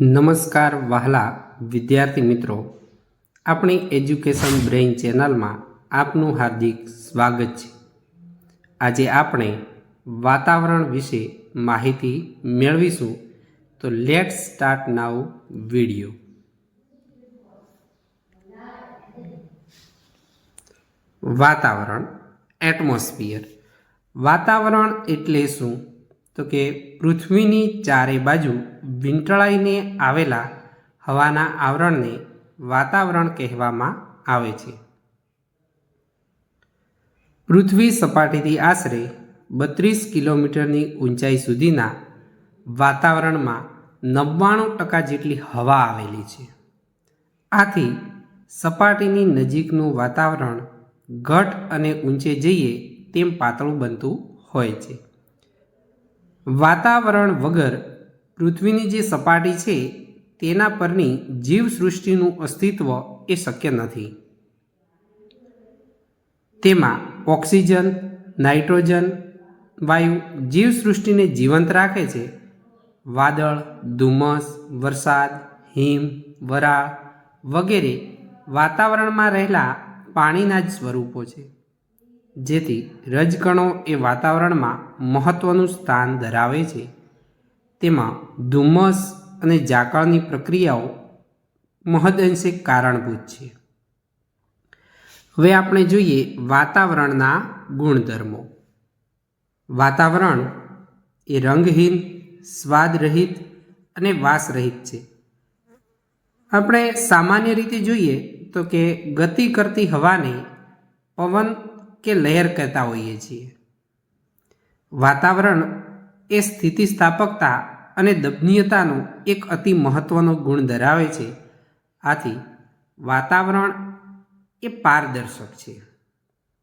નમસ્કાર વહાલા વિદ્યાર્થી મિત્રો. આપણી એજ્યુકેશન બ્રેઇન ચેનલમાં આપનું હાર્દિક સ્વાગત છે. આજે આપણે વાતાવરણ વિશે માહિતી મેળવીશું. તો લેટ સ્ટાર્ટ નાવ વિડિયો વાતાવરણ એટમોસ્ફિયર વાતાવરણ એટલે શું? તો કે પૃથ્વીની ચારે બાજુ વીંટળાઈને આવેલા હવાના આવરણને વાતાવરણ કહેવામાં આવે છે. પૃથ્વી સપાટીથી આશરે બત્રીસ કિલોમીટરની ઊંચાઈ સુધીના વાતાવરણમાં નવ્વાણું ટકા જેટલી હવા આવેલી છે. આથી સપાટીની નજીકનું વાતાવરણ ઘટ અને ઊંચે જઈએ તેમ પાતળું બનતું હોય છે. વાતાવરણ વગર પૃથ્વીની જે સપાટી છે, તેના પરની જીવસૃષ્ટિનું અસ્તિત્વ એ શક્ય નથી. તેમાં ઓક્સિજન, નાઇટ્રોજન વાયુ જીવસૃષ્ટિને જીવંત રાખે છે. વાદળ, ધુમ્મસ, વરસાદ, હિમ, વરાળ વગેરે વાતાવરણમાં રહેલા પાણીના જ સ્વરૂપો છે. જેથી રજકણો એ વાતાવરણમાં મહત્ત્વનું સ્થાન ધરાવે છે. તેમાં ધુમ્મસ અને ઝાકળની પ્રક્રિયાઓ મહદઅંશે કારણભૂત છે. હવે આપણે જોઈએ વાતાવરણના ગુણધર્મો. વાતાવરણ એ રંગહીન, સ્વાદરહિત અને વાસરહિત છે. આપણે સામાન્ય રીતે જોઈએ તો કે ગતિ કરતી હવાને પવન કે લહેર કહેતા હોઈએ છીએ. વાતાવરણ એ સ્થિતિસ્થાપકતા અને દબનીયતાનો એક અતિ મહત્ત્વનો ગુણ ધરાવે છે. આથી વાતાવરણ એ પારદર્શક છે.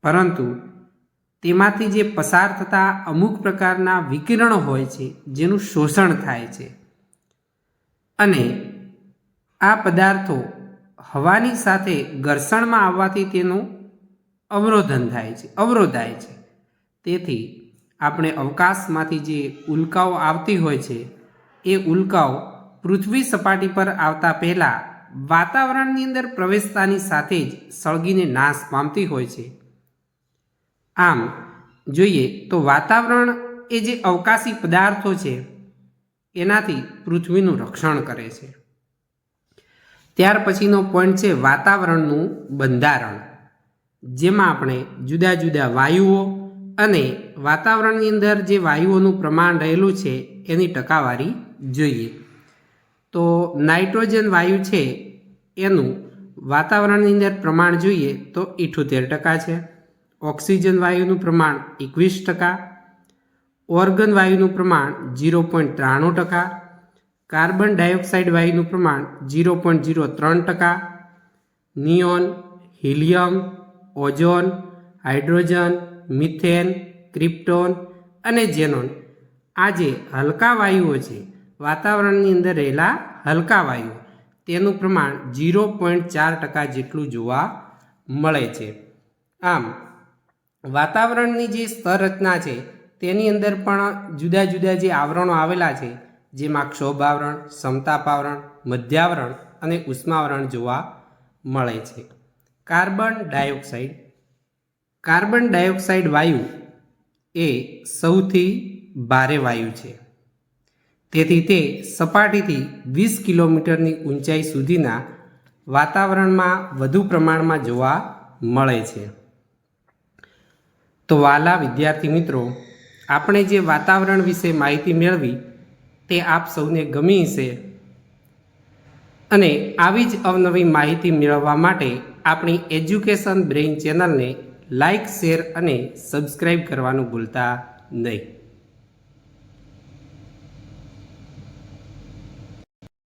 પરંતુ તેમાંથી જે પસાર થતા અમુક પ્રકારના વિકિરણો હોય છે, જેનું શોષણ થાય છે. અને આ પદાર્થો હવાની સાથે ઘર્ષણમાં આવવાથી તેનું અવરોધન થાય છે, અવરોધાય છે. તેથી આપણે અવકાશમાંથી જે ઉલ્કાઓ આવતી હોય છે, એ ઉલ્કાઓ પૃથ્વી સપાટી પર આવતા પહેલાં વાતાવરણની અંદર પ્રવેશતાની સાથે જ સળગીને નાશ પામતી હોય છે. આમ જોઈએ તો વાતાવરણ એ જે અવકાશી પદાર્થો છે, એનાથી પૃથ્વીનું રક્ષણ કરે છે. ત્યાર પછીનો પોઈન્ટ છે વાતાવરણનું બંધારણ. જેમાં આપણે જુદા જુદા વાયુઓ અને વાતાવરણની અંદર જે વાયુઓનું પ્રમાણ રહેલું છે, એની ટકાવારી જોઈએ. તો નાઇટ્રોજન વાયુ છે, એનું વાતાવરણની અંદર પ્રમાણ જોઈએ તો ઇઠ્ઠોતેર ટકા છે. ઓક્સિજન વાયુનું પ્રમાણ એકવીસ ટકા. ઓર્ગન વાયુનું પ્રમાણ ઝીરો પોઈન્ટ ત્રાણું ટકા. કાર્બન ડાયોક્સાઇડ વાયુનું પ્રમાણ ઝીરો પોઈન્ટ ઝીરો ત્રણ ટકા. Neon, helium ozone, hydrogen, methane, krypton અને ઝેનોન. આ જે હલકા વાયુઓ છે. વાતાવરણની અંદર રહેલા હલકા વાયુઓ. તેનું પ્રમાણ ઝીરો પોઈન્ટ ચાર ટકા જેટલું જોવા મળે છે. આમ, વાતાવરણની જે સ્તર રચના છે, તેની અંદર પણ જુદા જુદા જે આવરણો આવેલા છે, જેમાં ક્ષોભાવરણ સમતાપાવરણ મધ્યાવરણ અને ઉષ્માવરણ જોવા મળે છે. Carbon dioxide. કાર્બન ડાયોક્સાઇડ વાયુ એ સૌથી ભારે વાયુ છે. તેથી તે સપાટીથી વીસ કિલોમીટરની ઊંચાઈ સુધીના વાતાવરણમાં વધુ પ્રમાણમાં જોવા મળે છે. તો વાલા વિદ્યાર્થી મિત્રો, આપણે જે વાતાવરણ વિશે માહિતી મેળવી તે આપ સૌને ગમી છે અને આવી જ અવનવી માહિતી મેળવવા માટે આપણી એજ્યુકેશન બ્રેઇન ચેનલને લાઇક, શેર અને સબસ્ક્રાઇબ કરવાનું ભૂલતા નહીં.